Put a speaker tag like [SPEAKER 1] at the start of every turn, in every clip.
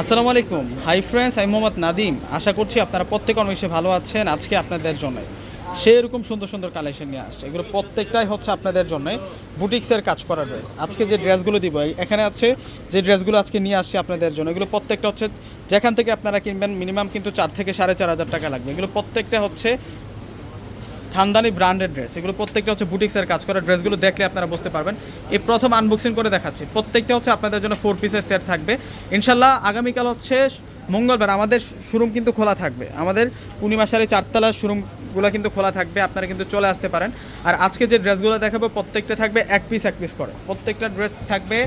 [SPEAKER 1] আসসালামু আলাইকুম। Hi friends আমি মোহাম্মদ নাদিম আশা করছি আপনারা প্রত্যেক অন্বেষে ভালো আছেন। আজকে আপনাদের জন্য সেরকম সুন্দর সুন্দর কালেকশন নিয়ে আসছে। এগুলো প্রত্যেকটাই হচ্ছে আপনাদের জন্য বুটিক্সের কাজ করা ড্রেস আজকে যে ড্রেসগুলো দিব এখানে আছে যে ড্রেসগুলো আজকে নিয়ে আসছি আপনাদের জন্য। এগুলো প্রত্যেকটা হচ্ছে যেখান থেকে আপনারা কিনবেন মিনিমাম কিন্তু চার থেকে সাড়ে চার হাজার টাকা লাগবে। এগুলো প্রত্যেকটা হচ্ছে খানদানি ব্র্যান্ডেড ড্রেস এগুলো প্রত্যেকটা হচ্ছে বুটিক্সের কাজ করা। ড্রেসগুলো দেখলে আপনারা বুঝতে পারবেন। এই প্রথম আনবক্সিং করে দেখাচ্ছি। প্রত্যেকটা হচ্ছে আপনাদের জন্য ফোর পিসের সেট থাকবে। ইনশাল্লাহ আগামীকাল হচ্ছে মঙ্গলবার আমাদের শোরুম কিন্তু খোলা থাকবে। আমাদের পূর্ণিমাশারি চারতলা শোরুমগুলো কিন্তু খোলা থাকবে। আপনারা কিন্তু চলে আসতে পারেন। আর আজকে যে ড্রেসগুলো দেখাবো, প্রত্যেকটা থাকবে এক পিস এক পিস করে। প্রত্যেকটা ড্রেস থাকবে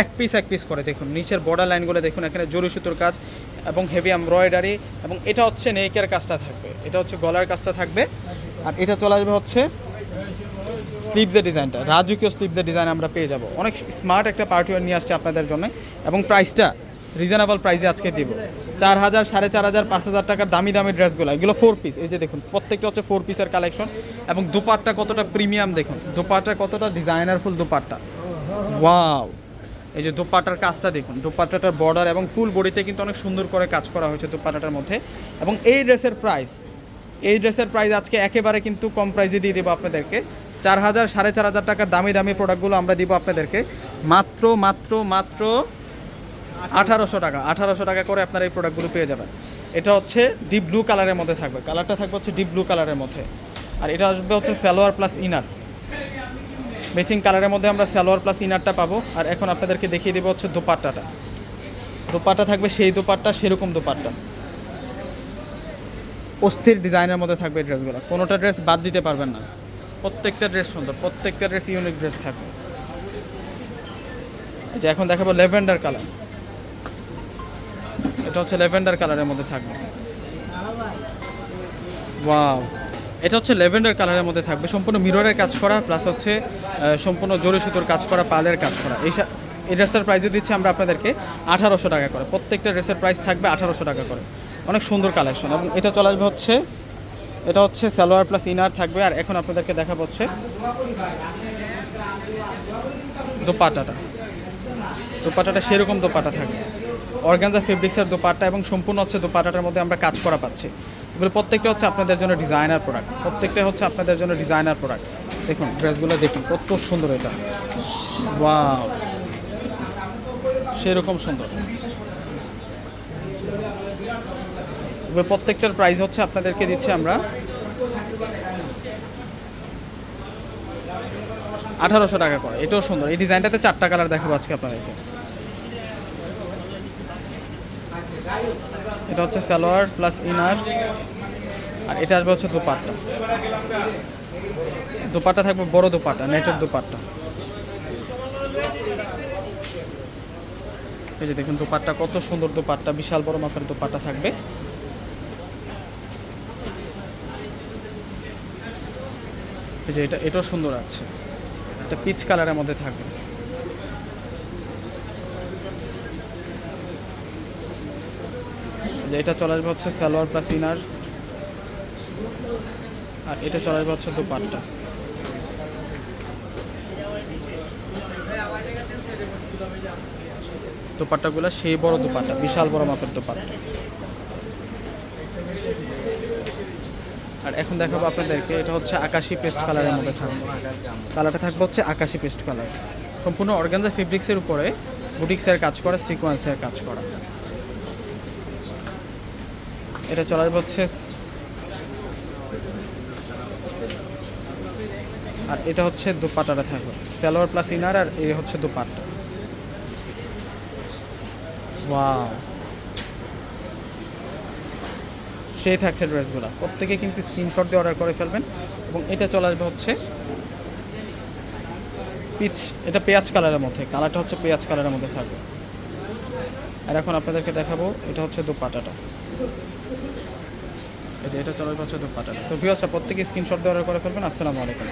[SPEAKER 1] এক পিস এক পিস করে। দেখুন, নিচের বর্ডার লাইনগুলো দেখুন, এখানে জরি সুতোর কাজ এবং হেভি এমব্রয়ডারি এবং এটা হচ্ছে নেকের কাজটা থাকবে। এটা হচ্ছে গলার কাজটা থাকবে। আর এটা চলে আসবে হচ্ছে স্লিভসের ডিজাইনটা রাজকীয় স্লিভসের ডিজাইন আমরা পেয়ে যাব। অনেক স্মার্ট একটা পার্টিওয়ার নিয়ে আসছে আপনাদের জন্য এবং প্রাইসটা রিজনেবল প্রাইসে আজকে দিব। চার হাজার, সাড়ে চার হাজার, পাঁচ হাজার টাকার দামি দামি ড্রেসগুলো এগুলো ফোর পিস এই যে দেখুন, প্রত্যেকটা হচ্ছে ফোর পিসের কালেকশন এবং দুপাট্টা কতটা প্রিমিয়াম দেখুন। দুপাট্টা কতটা ডিজাইনার ফুল দুপাট্টা। ওয়াও এই যে দোপাট্টার কাজটা দেখুন। দোপাট্টাটার বর্ডার এবং ফুল বডিতে কিন্তু অনেক সুন্দর করে কাজ করা হয়েছে দোপাট্টাটার মধ্যে। এবং এই ড্রেসের প্রাইস এই ড্রেসের প্রাইস আজকে একেবারে কিন্তু কম প্রাইসে দিয়ে দেবো আপনাদেরকে। চার হাজার, সাড়ে চার হাজার টাকার দামি দামি প্রোডাক্টগুলো আমরা দিব আপনাদেরকে। মাত্র মাত্র মাত্র আঠারোশো টাকা। আঠারোশো টাকা করে আপনারা এই প্রোডাক্টগুলো পেয়ে যাবেন। এটা হচ্ছে ডিপ ব্লু কালারের মধ্যে থাকবে। কালারটা থাকবে হচ্ছে ডিপ ব্লু কালারের মধ্যে। আর এটা আসবে হচ্ছে সালোয়ার প্লাস ইনার ম্যাচিং কালারের মধ্যে আমরা সালোয়ার প্লাস ইনারটা পাবো। আর এখন আপনাদেরকে দেখিয়ে দেবো হচ্ছে দোপাট্টাটা। দোপাট্টা থাকবে সেই দোপাট্টা, সেরকম দোপাট্টা। অস্থির ডিজাইনের মধ্যে থাকবে ড্রেসগুলো। কোনোটা ড্রেস বাদ দিতে পারবেন না। প্রত্যেকটা ড্রেস সুন্দর, প্রত্যেকটা ড্রেস ইউনিক ড্রেস থাকবে। যে এখন দেখাবো লেভেন্ডার কালার। এটা হচ্ছে লেভেন্ডার কালারের মধ্যে থাকবে। ওয়াও। এটা হচ্ছে লেভেন্ডার কালারের মধ্যে থাকবে। সম্পূর্ণ মিররের কাজ করা, প্লাস হচ্ছে সম্পূর্ণ জোরে সুতোর কাজ করা, পালের কাজ করা। এই এই ড্রেসটার প্রাইসও দিচ্ছি আমরা আপনাদেরকে আঠারোশো টাকা করে। প্রত্যেকটা ড্রেসের প্রাইস থাকবে আঠারোশো টাকা করে। অনেক সুন্দর কালেকশন এবং এটা চলে আসবে হচ্ছে, এটা হচ্ছে সালোয়ার প্লাস ইনার থাকবে। আর এখন আপনাদেরকে দেখা হচ্ছে দোপাটাটা দোপাটাটা সেরকম দোপাটা থাকবে। অর্গানজা ফেব্রিক্সের দোপাট্টা এবং সম্পূর্ণ হচ্ছে দোপাটাটার মধ্যে আমরা কাজ করা পাচ্ছি। এগুলো প্রত্যেকটা হচ্ছে আপনাদের জন্য ডিজাইনার প্রোডাক্ট প্রত্যেকটা হচ্ছে আপনাদের জন্য ডিজাইনার প্রোডাক্ট দেখুন ড্রেসগুলো দেখুন, কত সুন্দর এটা। ওয়াও সেরকম সুন্দর। এগুলো প্রত্যেকটার প্রাইস হচ্ছে আপনাদেরকে দিচ্ছি আমরা। আঠারোশো টাকা করে, এটাও সুন্দর। এই ডিজাইনটাতে চারটা কালার দেখাবো আজকে আপনাদেরকে। এটা হচ্ছে সালোয়ার প্লাস ইনার আর এটা আসবে হচ্ছে দুপাট্টা। দুপাট্টা থাকবে বড় দুপাট্টা, নেটের দুপাট্টা। এই যে দেখুন দুপাট্টা, কত সুন্দর দুপাট্টা, বিশাল বড় মাপের দুপাট্টা থাকবে। এই যে এটা, এটাও সুন্দর আছে। এটা পিচ কালারের মধ্যে থাকবে। যে এটা চলে আসবে হচ্ছে সালোয়ার প্লাস ইনার আর এটা চলে আসবে হচ্ছে দুপাট্টা। দুপাট্টাগুলো সেই বড় দুপাট্টা, বিশাল বড় মাপের দুপাট্টা। আর এখন দেখাবো আপনাদেরকে, এটা হচ্ছে আকাশি পেস্ট কালারের মধ্যে থাকবে কালারটা থাকবে হচ্ছে আকাশি পেস্ট কালার সম্পূর্ণ অর্গানজা ফেব্রিক্সের উপরে বুটিক্সের কাজ করা সিকোয়েন্সের কাজ করা। এটা চলে আসবে হচ্ছে আর এটা হচ্ছে দুপাট্টাটা থাকবে। সালোয়ার প্লাস ইনার আর এ হচ্ছে দুপাট্টা। ওয়াও সেই থাকছে ড্রেসগুলো। প্রত্যেকে কিন্তু স্ক্রিনশট দিয়ে অর্ডার করে ফেলবেন এবং এটা চলে আসবে হচ্ছে পিচ এটা পেঁয়াজ কালারের মধ্যে কালারটা হচ্ছে পেঁয়াজ কালারের মধ্যে থাকবে। আর এখন আপনাদেরকে দেখাবো, এটা হচ্ছে দুপাটাটা এটা এটা চলে আসবে হচ্ছে দোপাটাটা তো ভিউয়ার্সরা প্রত্যেকে স্ক্রিনশট দিয়ে অর্ডার করে ফেলবেন। আসসালামু আলাইকুম।